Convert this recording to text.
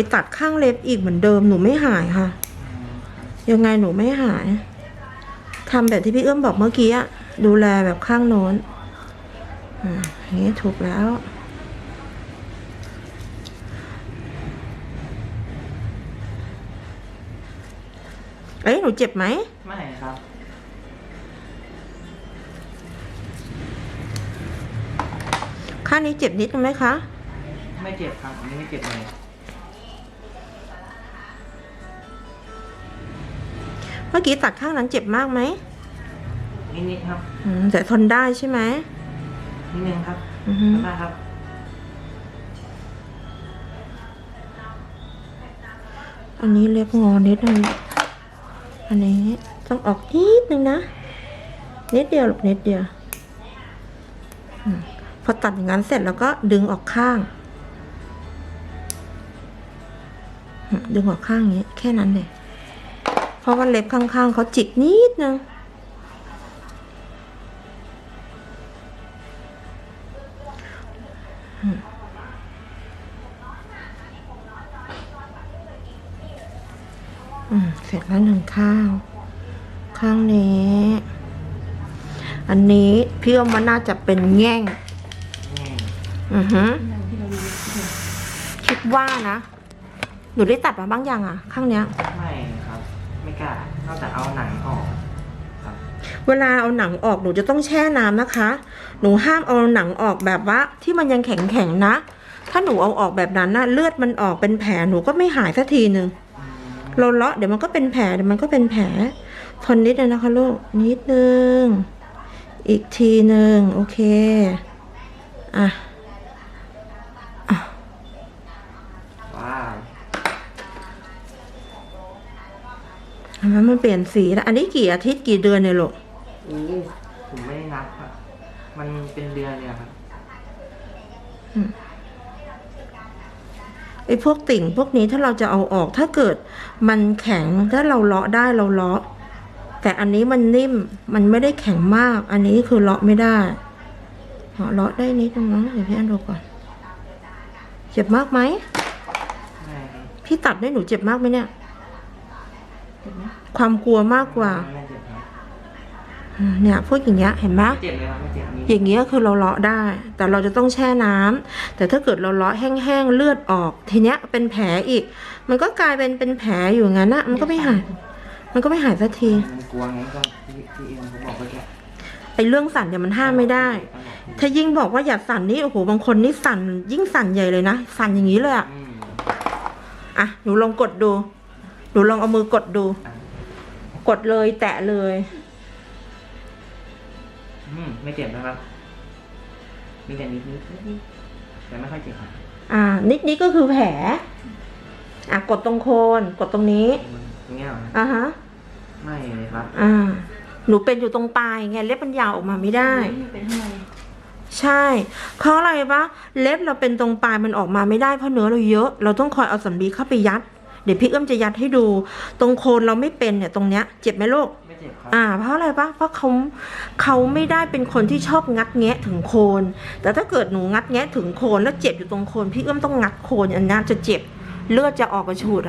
ไปตัดข้างเล็บอีกเหมือนเดิมหนูไม่หายค่ะ ยังไงหนูไม่หายทำแบบที่พี่เอื้อมบอกเมื่อกี้อะดูแลแบบข้างโน้นอ่าอย่างนี้ถูกแล้ว เอ้ยหนูเจ็บไหม ไม่ครับ ข้างนี้เจ็บนิดนึงไหมคะ ไม่เจ็บครับอันนี้ไม่เจ็บเลย เมื่อกี้ตัดข้างนั้นเจ็บมากไหมนิดๆครับอืมแต่ทนได้ใช่ไหมนิดนึงครับอือฮึได้ครับ อันนี้เล็บงอนิดนึงอันนี้ต้องออกนิดนึงนะ นิดเดียวหรอกนิดเดียวอมพอตัดอย่างนั้นเสร็จแล้วก็ดึงออกข้างอืมดึงออกข้างอย่างนี้ แค่นั้นเลยเพ ราะว่าเล็บข้างๆเขาจิกนิดนึงอืมเสร็จแล้วหนึ่งข้าง ข้างนี้ อันนี้พี่ว่ามันน่าจะเป็นแง่งนี่อือฮึคิดว่านะ หนูได้ตัดมาบ้างยังอะ ข้างเนี้ย ไม่ครับ ไม่กล้านอกจากเอาหนังออกครับเวลาเอาหนังออกหนูจะต้องแช่น้ำนะคะ หนูห้ามเอาหนังออกแบบว่าที่มันยังแข็งๆนะ ถ้าหนูเอาออกแบบนั้นนะเลือดมันออกเป็นแผลหนูก็ไม่หายสักทีหนึ่งเราเลาะเดี๋ยวมันก็เป็นแผลเดี๋ยวมันก็เป็นแผลทนนิดนึงนะคะลูกนิดนึง อีกทีหนึ่งโอเค อะ เห็นไหมมันเปลี่ยนสีแล้วอันนี้กี่อาทิตย์กี่เดือนเนี่ยลูกอู้ผมไม่ได้นับครับมันเป็นเดือนเลยอะครับไอ้พวกติ่งพวกนี้ถ้าเราจะเอาออกถ้าเกิดมันแข็งถ้าเราเลาะได้เราเลาะ แต่อันนี้มันนิ่มมันไม่ได้แข็งมาก อันนี้คือเลาะไม่ได้อ๋อเลาะได้นิดนึงนะเดี๋ยวพี่อันดูก่อนเจ็บมากไหม ไม่ครับพี่ตัดได้หนูเจ็บมากไหมเนี่ย ความกลัวมากกว่าไม่เจ็บครับอืมเนี่ยพวกอย่างเงี้ยเห็นไหมไม่เจ็บเลยครับไม่เจ็บอันนี้อย่างเงี้ยคือเราเลาะได้ แต่เราจะต้องแช่น้ำแต่ถ้าเกิดเราเลาะแห้งๆเลือดออก ทีเนี้ยเป็นแผลอีก มันก็กลายเป็นเป็นแผลอยู่งั้นนะมันก็ไม่หาย มันก็ไม่หายสักทีมันกลัวไงก็ที่ที่เอ็มเขาบอกเมื่อกี้ไอ้เรื่องสั่นเนี่ยมันห้ามไม่ได้ ถ้ายิ่งบอกว่าอย่าสั่นนี่โอ้โหบางคนนี่สั่นยิ่งสั่นใหญ่เลยนะ สั่นอย่างนี้เลยอะอืมอะหนูลองกดดูห นูลองเอามือกดดู กดเลยแตะเลย อืมไม่เจ็บนะครับ มีแต่นิดนิดนิดแต่ไม่ค่อยเจ็บครับอ่า นิดนี้ก็คือแผล อะกดตรงโคน กดตรงนี้อย่างเงี้ยเหรออะฮะ ไม่เลยครับ อ่า หนูเป็นอยู่ตรงปลายไงเล็บมันยาวออกมาไม่ได้ เป็นทำไมใช่เพราะอะไรปะเล็บเราเป็นตรงปลายมันออกมาไม่ได้เพราะเนื้อเราเยอะ เราต้องคอยเอาสำลีเข้าไปยัด เดี๋ยวพี่เอื้อมจะยัดให้ดู ตรงโคนเราไม่เป็นเนี่ยตรงเนี้ยเจ็บไหมลูกไม่เจ็บครับอ่า เพราะอะไรปะเพราะเขาเขาไม่ได้เป็นคนที่ชอบงัดแงะถึงโคน แต่ถ้าเกิดหนูงัดแงะถึงโคนแล้วเจ็บอยู่ตรงโคน พี่เอื้อมต้องงัดโคนอันนั้นจะเจ็บเลือดจะออกกระฉูด